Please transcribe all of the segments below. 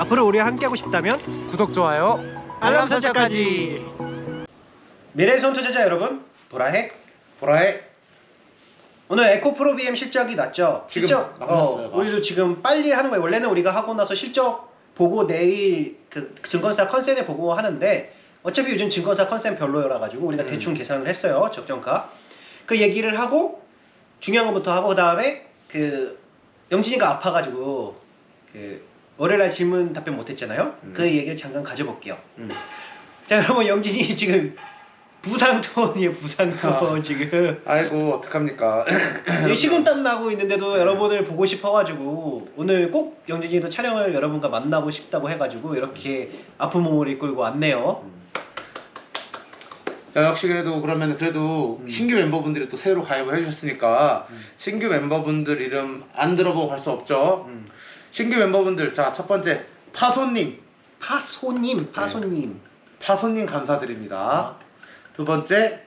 앞으로 우리와 함께하고 싶다면 구독 좋아요 알람 설정까지. 미래의 손 투자자 여러분, 보라해. 보라해 오늘 에코 프로 BM 실적이 났죠. 지금 실적 막 났어요, 어, 막. 우리도 지금 빨리 하는 거예요. 원래는 우리가 하고 나서 실적 보고 내일 그 증권사 컨센에 보고 하는데 어차피 요즘 증권사 컨센 별로여라 가지고 우리가 음. 대충 계산을 했어요. 적정가. 그 얘기를 하고 중요한 것부터 하고 그다음에 그 영진이가 아파가지고 그 월요일날 질문 답변 못했잖아요. 음. 그 얘기를 잠깐 가져볼게요. 음. 자 여러분 영진이 지금 부상톤이에요 부상톤 지금 아이고 어떡합니까 이 식은땀 나고 있는데도 여러분을 보고 싶어가지고 오늘 꼭 영진이도 촬영을 여러분과 만나고 싶다고 해가지고 이렇게 아픈 몸을 이끌고 왔네요. 야, 역시 그래도 그러면 그래도 음. 신규 멤버분들이 또 새로 가입을 해주셨으니까 음. 신규 멤버분들 이름 안 들어보고 갈 수 없죠 음. 신규 멤버분들 자 첫 번째 파손님. 파소님 파소님. 파손님 감사드립니다. 두 번째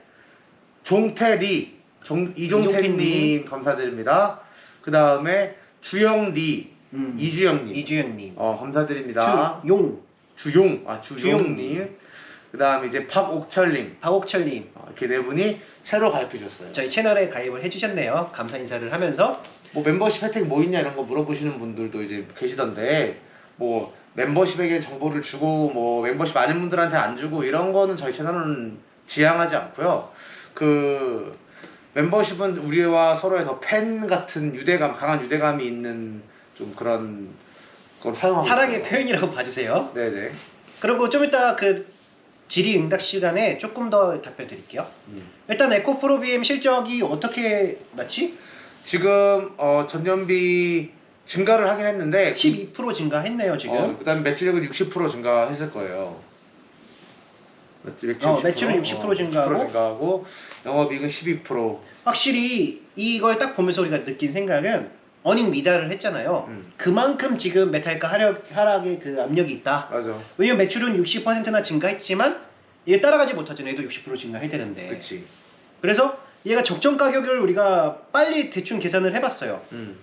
종태리 종, 이종태님 이종태님. 감사드립니다. 그 다음에 주영리 음. 이주영님. 이주영님. 어 감사드립니다. 주용. 주용 아 주용님. 주용님. 그 다음에 이제 박옥철님. 박옥철님. 어, 이렇게 네 분이 새로 가입해주셨어요. 저희 채널에 가입을 해주셨네요. 감사 인사를 하면서 뭐 멤버십 혜택 뭐 있냐 이런 거 물어보시는 분들도 이제 계시던데 뭐 멤버십에게 정보를 주고 뭐 멤버십 아닌 분들한테 안 주고 이런 거는 저희 채널은 지향하지 않고요. 그 멤버십은 우리와 서로의 더 팬 같은 유대감 강한 유대감이 있는 좀 그런 걸 사용하고 사랑의 있어요. 표현이라고 봐주세요. 네네. 그리고 좀 이따 그 질의응답 시간에 조금 더 답변 드릴게요. 음. 일단 에코프로 BM 실적이 어떻게 났지? 지금 어, 전년비 증가를 하긴 했는데 12% 증가했네요 지금. 어, 그다음에 매출액은 60% 증가했을 거예요. 매출, 어, 60%, 매출은 60% 증가하고. 60% 증가하고 영업이익은 12%. 확실히 이걸 딱 보면서 우리가 느낀 생각은 어닝 미달을 했잖아요. 음. 그만큼 지금 메탈가 하락, 하락의 그 압력이 있다. 맞아. 왜냐면 매출은 60%나 증가했지만 이게 따라가지 못하잖아요. 얘도 60% 증가해야 되는데. 그렇지. 그래서 얘가 적정 가격을 우리가 빨리 대충 계산을 해봤어요. 음.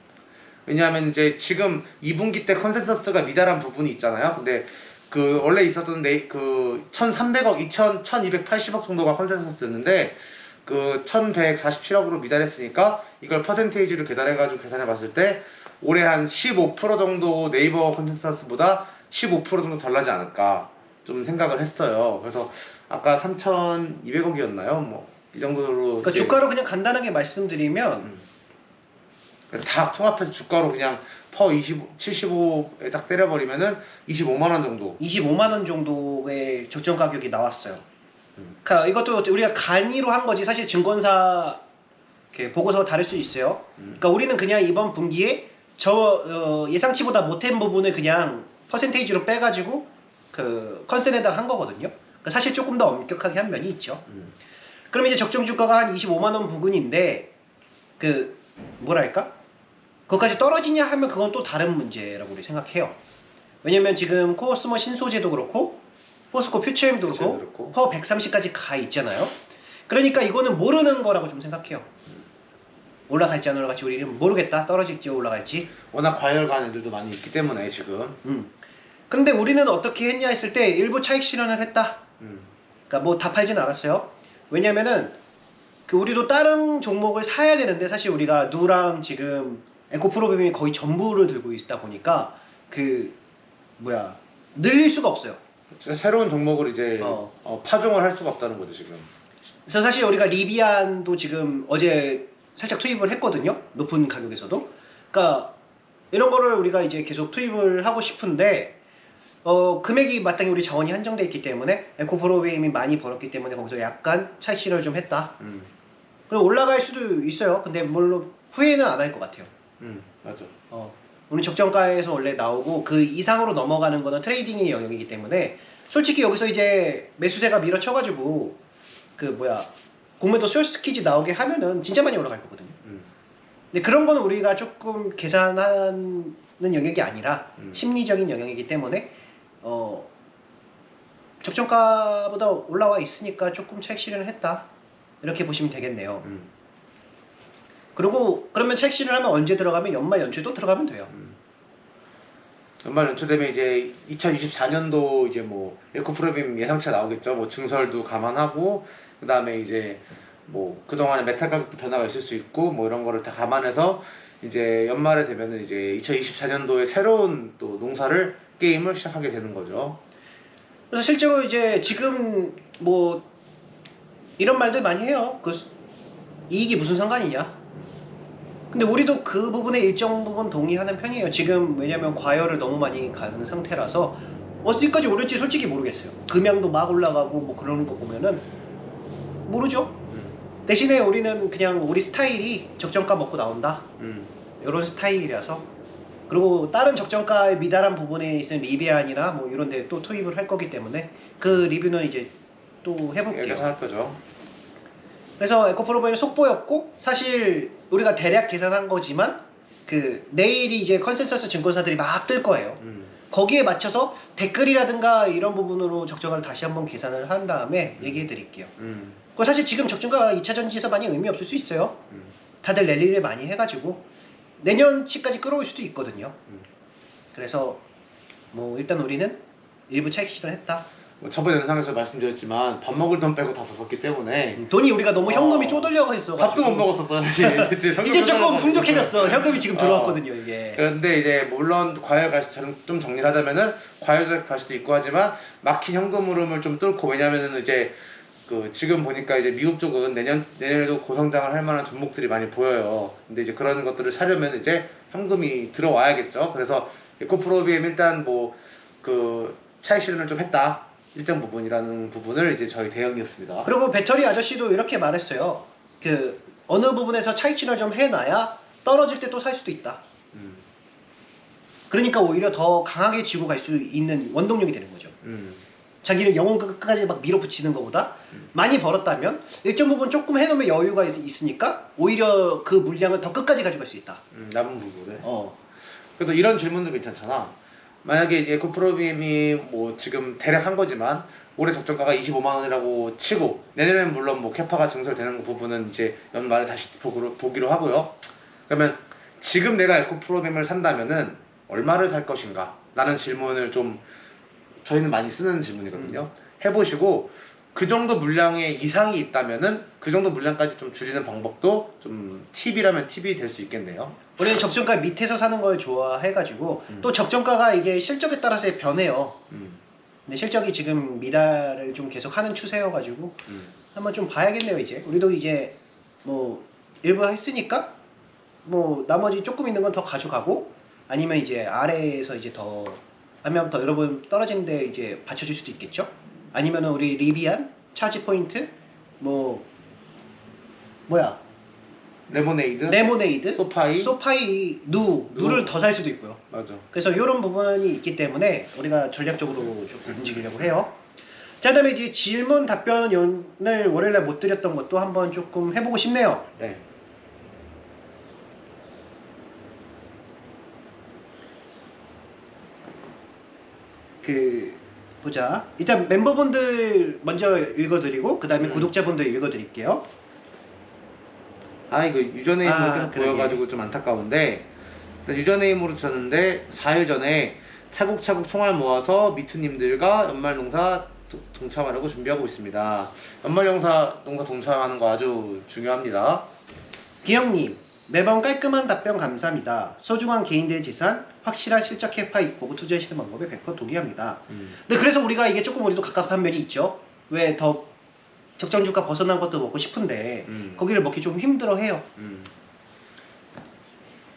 왜냐하면 이제 지금 2분기 때 컨센서스가 미달한 부분이 있잖아요. 근데 그 원래 있었던 네, 그 1,300억, 2,000, 1,280억 정도가 컨센서스였는데 그 1,147억으로 미달했으니까 이걸 퍼센테이지로 계산해가지고 계산해봤을 때 올해 한 15% 정도 네이버 컨센서스보다 15% 정도 덜 나지 않을까 좀 생각을 했어요. 그래서 아까 3,200억이었나요? 뭐 이 정도로 그러니까 주가로 그냥 간단하게 말씀드리면 음. 다 통합해서 주가로 그냥 퍼 25, 75에 딱 때려버리면은 25만 원 정도. 25만 원 정도의 적정 가격이 나왔어요. 음. 그러니까 이것도 우리가 간이로 한 거지 사실 증권사 이렇게 보고서가 다를 수 있어요. 음. 그러니까 우리는 그냥 이번 분기에 저 어, 예상치보다 못한 부분을 그냥 퍼센테이지로 빼가지고 그 컨센에다 한 거거든요. 그러니까 사실 조금 더 엄격하게 한 면이 있죠. 음. 그럼 이제 적정 주가가 한 25만 원 부근인데 그 뭐랄까? 그것까지 떨어지냐 하면 그건 또 다른 문제라고 우리 생각해요. 왜냐면 지금 코스모 신소재도 그렇고 포스코 퓨처엠도 퓨처엠도 그렇고 그렇고. 퍼 130까지 가 있잖아요. 그러니까 이거는 모르는 거라고 좀 생각해요. 올라갈지 안 올라갈지 우리는 모르겠다. 떨어질지 올라갈지. 워낙 과열간 애들도 많이 있기 때문에 지금. 음. 근데 우리는 어떻게 했냐 했을 때 일부 차익 실현을 했다. 음. 그러니까 뭐 다 팔진 않았어요. 왜냐면은 그 우리도 다른 종목을 사야 되는데 사실 우리가 누랑 지금 에코 프로그램이 거의 전부를 들고 있다 보니까 그 뭐야 늘릴 수가 없어요. 새로운 종목을 이제 어. 어, 파종을 할 수가 없다는 거죠 지금. 그래서 사실 우리가 리비안도 지금 어제 살짝 투입을 했거든요. 높은 가격에서도. 그러니까 이런 거를 우리가 이제 계속 투입을 하고 싶은데 어, 금액이 마땅히 우리 자원이 한정돼 있기 때문에 에코 프로그램이 많이 벌었기 때문에 거기서 약간 차익 실현을 좀 했다. 음. 그럼 올라갈 수도 있어요. 근데 물론 후회는 안 할 것 같아요. 음. 맞아. 어, 우리 적정가에서 원래 나오고 그 이상으로 넘어가는 거는 트레이딩의 영역이기 때문에 솔직히 여기서 이제 매수세가 밀어쳐가지고 그 뭐야 공매도 쇼스키즈 나오게 하면은 진짜 많이 올라갈 거거든요. 음. 근데 그런 거는 우리가 조금 계산하는 영역이 아니라 음. 심리적인 영역이기 때문에 어 적정가보다 올라와 있으니까 조금 차익 실현을 했다 이렇게 보시면 되겠네요. 음. 그리고 그러면 차익 실현하면 언제 들어가면 연말 연초도 들어가면 돼요. 음. 연말 연초 되면 이제 2024년도 이제 뭐 에코프로빔 예상치가 나오겠죠. 뭐 증설도 감안하고 그 다음에 이제 뭐 그동안의 메탈 가격도 변화가 있을 수 있고 뭐 이런 거를 다 감안해서 이제 연말에 되면은 이제 2024년도에 새로운 또 농사를 게임을 시작하게 되는 거죠. 그래서 실제로 이제 지금 뭐 이런 말들 많이 해요. 그 수- 이익이 무슨 상관이냐? 근데 우리도 그 부분에 일정 부분 동의하는 편이에요. 지금 왜냐면 과열을 너무 많이 가는 상태라서 어디까지 오를지 솔직히 모르겠어요. 금양도 막 올라가고 뭐 그러는 거 보면은 모르죠. 대신에 우리는 그냥 우리 스타일이 적정가 먹고 나온다. 음. 이런 스타일이라서 그리고 다른 적정가의 미달한 부분에 있는 리비안이나 뭐 이런 데 또 투입을 할 거기 때문에 그 리뷰는 이제 또 해볼게요. 여기서 할 거죠. 그래서 에코프로보는 속보였고 사실 우리가 대략 계산한 거지만 그 내일이 이제 컨센서스 증권사들이 막 뜰 거예요. 음. 거기에 맞춰서 댓글이라든가 이런 부분으로 적정가를 다시 한번 계산을 한 다음에 얘기해 드릴게요. 음. 그 사실 지금 적정가가 2차 전지에서 많이 의미 없을 수 있어요. 음. 다들 랠리를 많이 해가지고 내년치까지 끌어올 수도 있거든요. 음. 그래서 뭐 일단 우리는 일부 차익 실현을 했다. 뭐 저번 영상에서 말씀드렸지만 밥 먹을 돈 빼고 다 썼기 때문에 돈이 우리가 너무 현금이 어. 쪼들려가 있어. 밥도 못 먹었었어 사실 이제 조금. 풍족해졌어. 현금이 지금 어. 들어왔거든요 이게. 그런데 이제 물론 과열 갈 수, 좀 정리를 하자면은 과열 갈 수도 있고 하지만 막힌 현금 흐름을 좀 뚫고 왜냐면은 이제 그 지금 보니까 이제 미국 쪽은 내년 내년에도 고성장을 할 만한 종목들이 많이 보여요. 근데 이제 그런 것들을 사려면 이제 현금이 들어와야겠죠. 그래서 에코프로비엠 일단 뭐 그 차익 실현을 좀 했다 일정 부분이라는 부분을 이제 저희 대응이었습니다. 그리고 배터리 아저씨도 이렇게 말했어요. 그 어느 부분에서 차익 실현 좀 해놔야 떨어질 때 또 살 수도 있다. 음, 그러니까 오히려 더 강하게 쥐고 갈 수 있는 원동력이 되는 거죠. 음, 자기는 영혼 끝까지 막 밀어붙이는 것보다 음. 많이 벌었다면 일정 부분 조금 해놓으면 여유가 있, 있으니까 오히려 그 물량을 더 끝까지 가져갈 수 있다. 음, 남은 부분을. 어. 그래서 이런 질문도 괜찮잖아. 만약에 이제 에코프로비엠이 뭐 지금 대략 한 거지만 올해 적정가가 25만 원이라고 치고 내년에는 물론 뭐 캐파가 증설되는 부분은 이제 연말에 다시 보기로, 보기로 하고요. 그러면 지금 내가 에코프로비엠을 산다면은 얼마를 살 것인가? 라는 질문을 좀 저희는 많이 쓰는 질문이거든요. 해보시고 그 정도 물량의 이상이 있다면은 그 정도 물량까지 좀 줄이는 방법도 좀 팁이라면 팁이 될 수 있겠네요. 우리는 적정가 밑에서 사는 걸 좋아해가지고 음. 또 적정가가 이게 실적에 따라서 변해요. 음, 근데 실적이 지금 미달을 좀 계속 하는 추세여가지고 음. 한번 좀 봐야겠네요 이제. 우리도 이제 뭐 일부 했으니까 뭐 나머지 조금 있는 건 더 가져가고 아니면 이제 아래에서 이제 더 하면 더 여러분 떨어지는데 이제 받쳐줄 수도 있겠죠. 아니면은 우리 리비안 차지 포인트 뭐 뭐야 레모네이드, 레모네이드 소파이, 소파이 누 누. 누 를 더 살 수도 있고요. 맞아. 그래서 이런 부분이 있기 때문에 우리가 전략적으로 조금 움직이려고 해요. 자, 그다음에 이제 질문 답변을 월요일에 못 드렸던 것도 한번 조금 해보고 싶네요. 네. 그 보자. 일단 멤버분들 먼저 읽어드리고 그 다음에 음. 구독자분들 읽어드릴게요. 아 이거 유저네임으로 아, 계속 그러게. 보여가지고 좀 안타까운데 일단 유저네임으로 주셨는데 4일 전에 차곡차곡 총알 모아서 미투님들과 연말 농사 도- 동참하려고 준비하고 있습니다. 연말 농사 농사 동참하는 거 아주 중요합니다. 기영님 매번 깔끔한 답변 감사합니다. 소중한 개인들의 재산, 확실한 실적 캐파 보고 투자하시는 방법에 100% 동의합니다. 음. 근데 그래서 우리가 이게 조금 우리도 갑갑한 면이 있죠. 왜 더 적정 주가 벗어난 것도 먹고 싶은데 음. 거기를 먹기 좀 힘들어해요. 음.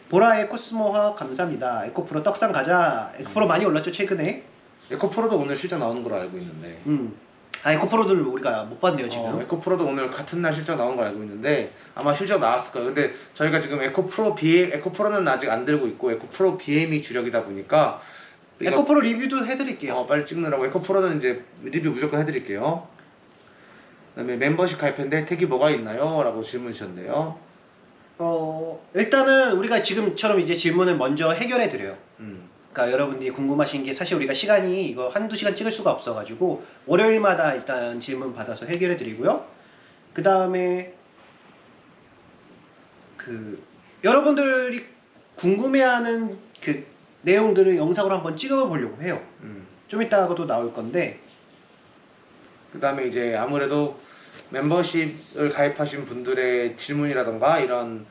보라의 코스모화 감사합니다. 에코프로 떡상 가자. 에코프로 많이 올랐죠 최근에. 에코프로도 오늘 실적 나오는 걸로 알고 있는데. 음. 아 에코프로들 우리가 못 봤네요 지금. 어, 에코프로도 오늘 같은 날 실적 나온 걸 알고 있는데 아마 실적 나왔을 거예요. 근데 저희가 지금 에코프로 BM, 에코프로는 아직 안 들고 있고 에코프로 BM이 주력이다 보니까 에코프로 리뷰도 해드릴게요. 어, 빨리 찍느라고 에코프로는 이제 리뷰 무조건 해드릴게요. 그다음에 멤버십 가입했는데 혜택이 뭐가 있나요? 라고 질문 주셨네요. 어 일단은 우리가 지금처럼 이제 질문을 먼저 해결해 드려요. 음, 그러니까 여러분들이 궁금하신 게 사실 우리가 시간이 이거 한두 시간 찍을 수가 없어가지고 월요일마다 일단 질문 받아서 해결해 드리고요. 그 다음에 그 여러분들이 궁금해하는 그 내용들을 영상으로 한번 찍어 보려고 해요. 음. 좀 이따가도 나올 건데 그 다음에 이제 아무래도 멤버십을 가입하신 분들의 질문이라던가 이런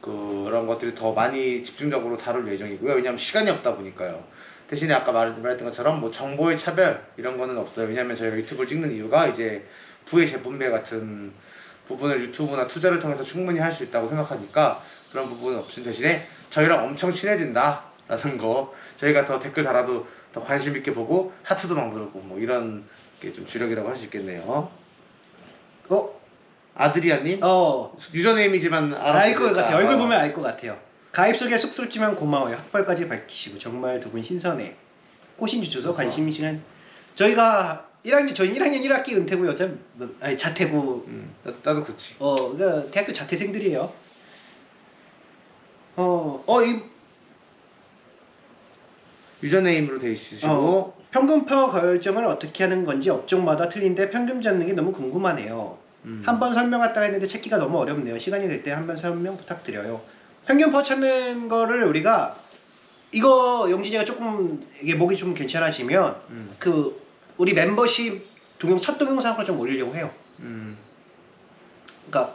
그런 것들이 더 많이 집중적으로 다룰 예정이고요. 왜냐하면 시간이 없다 보니까요. 대신에 아까 말, 말했던 것처럼 뭐 정보의 차별 이런 거는 없어요. 왜냐하면 저희가 유튜브를 찍는 이유가 이제 부의 제분배 같은 부분을 유튜브나 투자를 통해서 충분히 할 수 있다고 생각하니까 그런 부분은 없음 대신에 저희랑 엄청 친해진다라는 거 저희가 더 댓글 달아도 더 관심 있게 보고 하트도 막 누르고 뭐 이런 게 좀 주력이라고 할 수 있겠네요. 어, 아드리아님 어 유저네임이지만 알 것. 같아요. 얼굴 보면 알 것 같아요. 가입 소개 쑥스럽지만 고마워요. 학벌까지 밝히시고 정말 두 분 신선해. 꽃인 주셔서 그래서- 관심 시간 저희가 1학년 저희 1학년 1학기 은퇴고 여자 아니 자퇴고 음, 나, 나도 그렇지. 어 그러니까 대학교 자퇴생들이에요. 어 어 이 유저네임으로 돼 있으시고 어, 평균표 결정을 어떻게 하는 건지 업종마다 틀린데 평균 잡는 게 너무 궁금하네요. 음. 한번 설명했다 했는데 찾기가 너무 어렵네요. 시간이 될 때 한 번 설명 부탁드려요. 평균표 찾는 거를 우리가 이거 영진이가 조금 이게 목이 좀 괜찮아지면 음, 그 우리 멤버십 동영 첫 동영상으로 좀 올리려고 해요. 음, 그러니까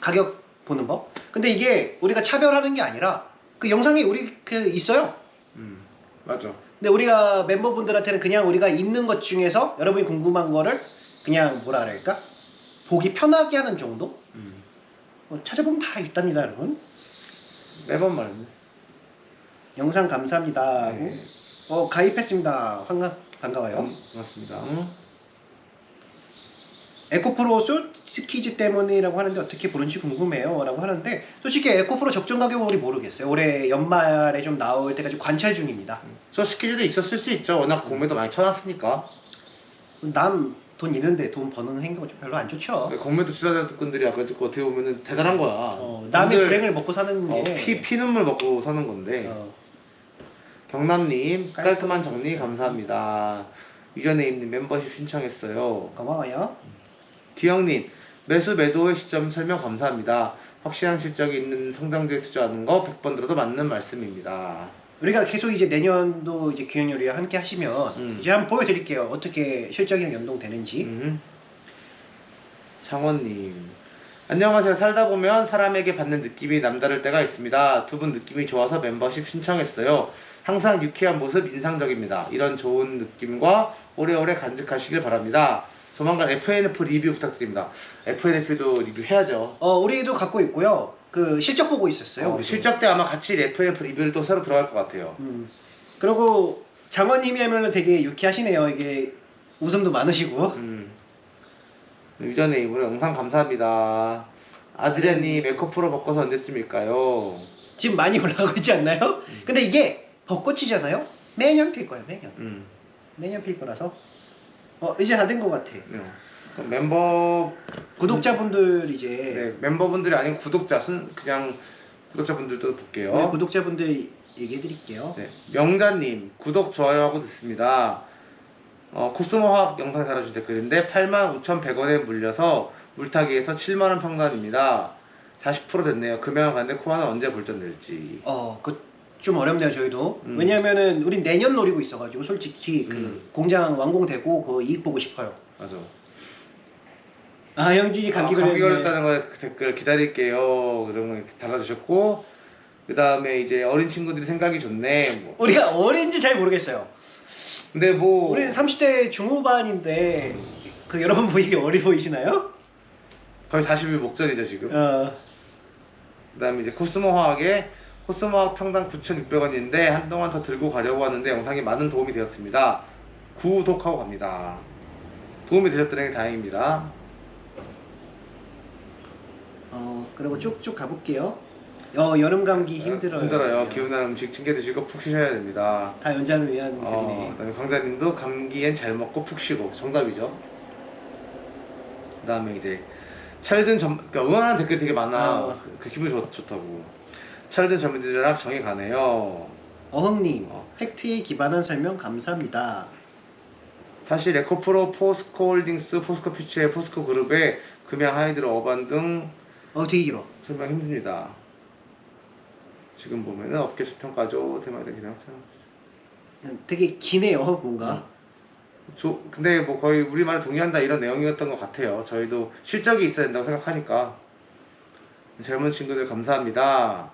가격 보는 법. 근데 이게 우리가 차별하는 게 아니라 그 영상이 우리 그 있어요. 음, 맞아. 근데 우리가 멤버분들한테는 그냥 우리가 있는 것 중에서 여러분이 궁금한 거를 그냥 뭐라 그럴까 보기 편하게 하는 정도. 음. 어, 찾아보면 다 있답니다, 여러분. 매번 말했네. 영상 감사합니다. 하고 네. 어 가입했습니다. 반가 반가워요. 음, 고맙습니다. 음. 에코프로 솔스키즈 때문이라고 하는데 어떻게 보는지 궁금해요 라고 하는데 솔직히 에코프로 적정 가격은 우리 모르겠어요. 올해 연말에 좀 나올 때까지 관찰 중입니다. 저 스키즈도 있었을 수 있죠. 워낙 공매도 많이 쳐놨으니까. 남 돈 있는데 돈 버는 행동은 좀 별로 안 좋죠. 공매도 투자자분들이 아까 듣고 어떻게 보면은 대단한 거야. 어, 남의 남들 불행을 먹고 사는 어, 게피 피눈물 먹고 사는 건데. 어, 경남님 깔끔. 깔끔한 정리 감사합니다. 유저네임님 멤버십 신청했어요. 고마워요. 디영님 매수 매도의 시점 설명 감사합니다. 확실한 실적이 있는 성장주에 투자하는 거 100번 들어도 맞는 말씀입니다. 우리가 계속 이제 내년도 이제 기획요리와 함께 하시면 음. 이제 한번 보여드릴게요. 어떻게 실적이랑 연동되는지. 음. 장원님 안녕하세요. 살다 보면 사람에게 받는 느낌이 남다를 때가 있습니다. 두 분 느낌이 좋아서 멤버십 신청했어요. 항상 유쾌한 모습 인상적입니다. 이런 좋은 느낌과 오래오래 간직하시길 바랍니다. 조만간 FNF 리뷰 부탁드립니다. FNF도 리뷰해야죠. 어 우리도 갖고 있고요. 그 실적 보고 있었어요. 어, 우리도. 실적 때 아마 같이 FNF 리뷰를 또 새로 들어갈 것 같아요. 음. 그리고 장원님이 하면은 되게 유쾌하시네요. 이게 웃음도 많으시고. 음. 유저네임으로 영상 감사합니다. 아드리아님 에코프로 바꿔서 언제쯤일까요? 지금 많이 올라가고 있지 않나요? 음. 근데 이게 벚꽃이잖아요. 매년 필 거예요. 매년. 음. 매년 필 거라서. 어 이제 다 된 것 같아. 네. 멤버 구독자분들 이제 네, 멤버분들이 아닌 구독자 순 그냥 구독자분들도 볼게요. 우리 구독자분들 얘기해 드릴게요. 네, 명자님 구독 좋아요하고 듣습니다. 어, 코스모 화학 영상 달아준 댓글인데 85,100원에 물려서 물타기에서 7만원 평단입니다. 40% 됐네요. 금액은 갔는데 코아는 언제 볼전 낼지. 어 그 좀 어렵네요 저희도 음. 왜냐면은 우린 내년 노리고 있어가지고 솔직히 그 음. 공장 완공되고 그 이익 보고 싶어요. 맞아. 아 형진이 감기 아, 감기 걸렸네. 걸렸다는 거 댓글 기다릴게요. 그런 거 이렇게 달아주셨고 그 다음에 이제 어린 친구들이 생각이 좋네. 뭐. 우리가 어린지 잘 모르겠어요. 근데 뭐 우리 30대 중후반인데 그 여러분 보이기 어리 보이시나요? 거의 40일 목전이죠 지금. 어. 그다음에 이제 코스모 화학에 코스모 화학 평당 9,600원인데 한동안 더 들고 가려고 하는데 영상이 많은 도움이 되었습니다. 구독하고 갑니다. 도움이 되셨다는 게 다행입니다. 어 그리고 쭉쭉 가볼게요. 어 여름 감기 힘들어요. 힘들어요. 기운난 음식 챙겨 드시고 푹 쉬셔야 됩니다. 다 연장을 위한 어, 글이네. 그다음에 광자님도 감기엔 잘 먹고 푹 쉬고 정답이죠. 그다음에 이제 찰든 전 그러니까 응원하는 댓글이 되게 많아. 어. 그 기분 좋, 좋다고. 찰든 전문지랑 정이 가네요. 어흥님 어. 팩트에 기반한 설명 감사합니다. 사실 에코프로, 포스코 홀딩스, 포스코 퓨처의 포스코 그룹의 금양 하이드로 어반 등 어 되게 길어. 설명 힘듭니다. 지금 보면은 업계 수평가죠 대마대 그냥 되게 기네요 뭔가. 조, 근데 뭐 거의 우리말에 동의한다 이런 내용이었던 것 같아요. 저희도 실적이 있어야 된다고 생각하니까 젊은 친구들 감사합니다.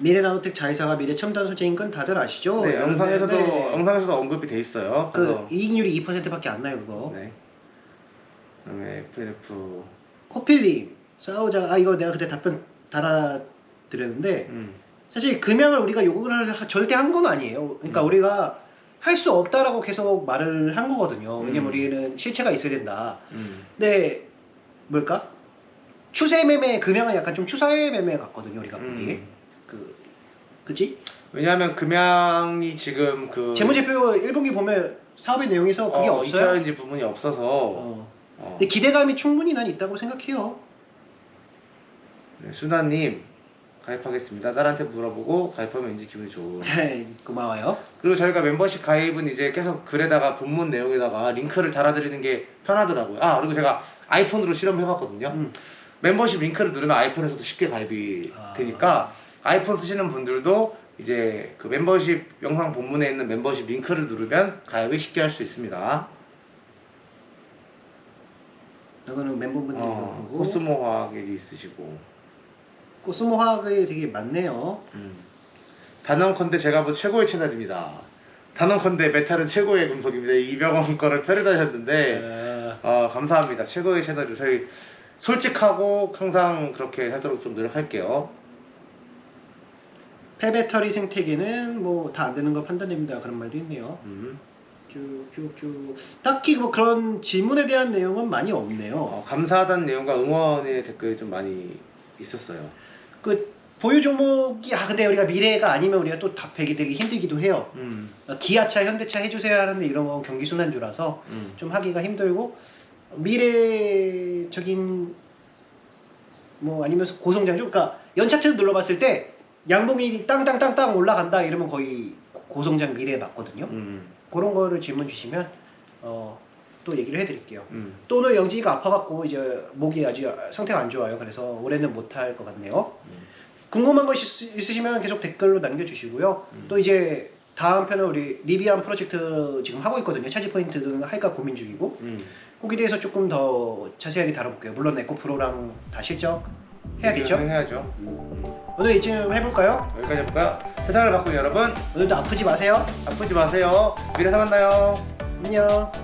미래 나노텍 자회사가 미래 첨단 소재인 건 다들 아시죠? 네, 영상에서도 네. 영상에서도 언급이 돼 있어요. 그 이익률이 2%밖에 안 나요 그거. 네. 그다음에 FNF 호필님 싸우자. 아 이거 내가 그때 답변 달아드렸는데 음. 사실 금양을 우리가 요구를 하- 절대 한 건 아니에요. 그러니까 음. 우리가 할 수 없다라고 계속 말을 한 거거든요. 왜냐면 음. 우리는 실체가 있어야 된다. 음. 근데 뭘까? 추세 매매 금양은 약간 좀 추세 매매 같거든요. 우리가 보기에 음. 그 그지? 왜냐하면 금양이 지금 그 재무제표 1분기 보면 사업의 내용에서 그게 어, 없어요. 이차전지 부분이 없어서 어. 어. 근데 기대감이 충분히 난 있다고 생각해요. 네, 수나님 가입하겠습니다. 딸한테 물어보고 가입하면 왠지 기분이 좋은. 네, 고마워요. 그리고 저희가 멤버십 가입은 이제 계속 글에다가 본문 내용에다가 링크를 달아드리는 게 편하더라고요. 아 그리고 제가 아이폰으로 실험해봤거든요. 음. 멤버십 링크를 누르면 아이폰에서도 쉽게 가입이 아. 되니까 아이폰 쓰시는 분들도 이제 그 멤버십 영상 본문에 있는 멤버십 링크를 누르면 가입을 쉽게 할 수 있습니다. 이거는 멤버분들이 어, 코스모 화학이 있으시고 코스모 화학이 되게 많네요. 음. 단언컨대 제가 본 최고의 채널입니다. 단언컨대 메탈은 최고의 금속입니다. 이병헌 거를 패러다하셨는데 네. 어, 감사합니다. 최고의 채널을 저희 솔직하고 항상 그렇게 하도록 좀 노력할게요. 폐배터리 생태계는 뭐 다 안 되는 걸 판단됩니다. 그런 말도 있네요. 음. 쭉쭉쭉. 딱히 뭐 그런 질문에 대한 내용은 많이 없네요. 어, 감사하다는 내용과 응원의 댓글이 좀 많이 있었어요. 그 보유 종목이 아 근데 우리가 미래가 아니면 우리가 또 답하기 되게 힘들기도 해요. 음. 기아차, 현대차 해주세요 하는데 이런 건 경기 순환주라서 음. 좀 하기가 힘들고 미래적인 뭐 아니면 고성장주 그러니까 연차트를 눌러봤을 때 양봉이 땅땅땅땅 올라간다 이러면 거의 고성장 미래 맞거든요. 음. 그런 거를 질문 주시면 어, 또 얘기를 해드릴게요. 음. 또 오늘 영지가 아파갖고 이제 목이 아주 상태가 안 좋아요. 그래서 올해는 못 할 것 같네요. 음. 궁금한 거 있- 있으시면 계속 댓글로 남겨주시고요. 음. 또 이제 다음 편은 우리 리비안 프로젝트 지금 하고 있거든요. 차지 포인트는 할까 고민 중이고 음. 거기에 대해서 조금 더 자세하게 다뤄볼게요. 물론 에코 프로랑 다 실적 해야겠죠? 해야죠. 오늘 이쯤 해볼까요? 여기까지 해볼까요? 세상을 바꾸는 여러분 오늘도 아프지 마세요. 아프지 마세요. 미래에서 만나요. 안녕.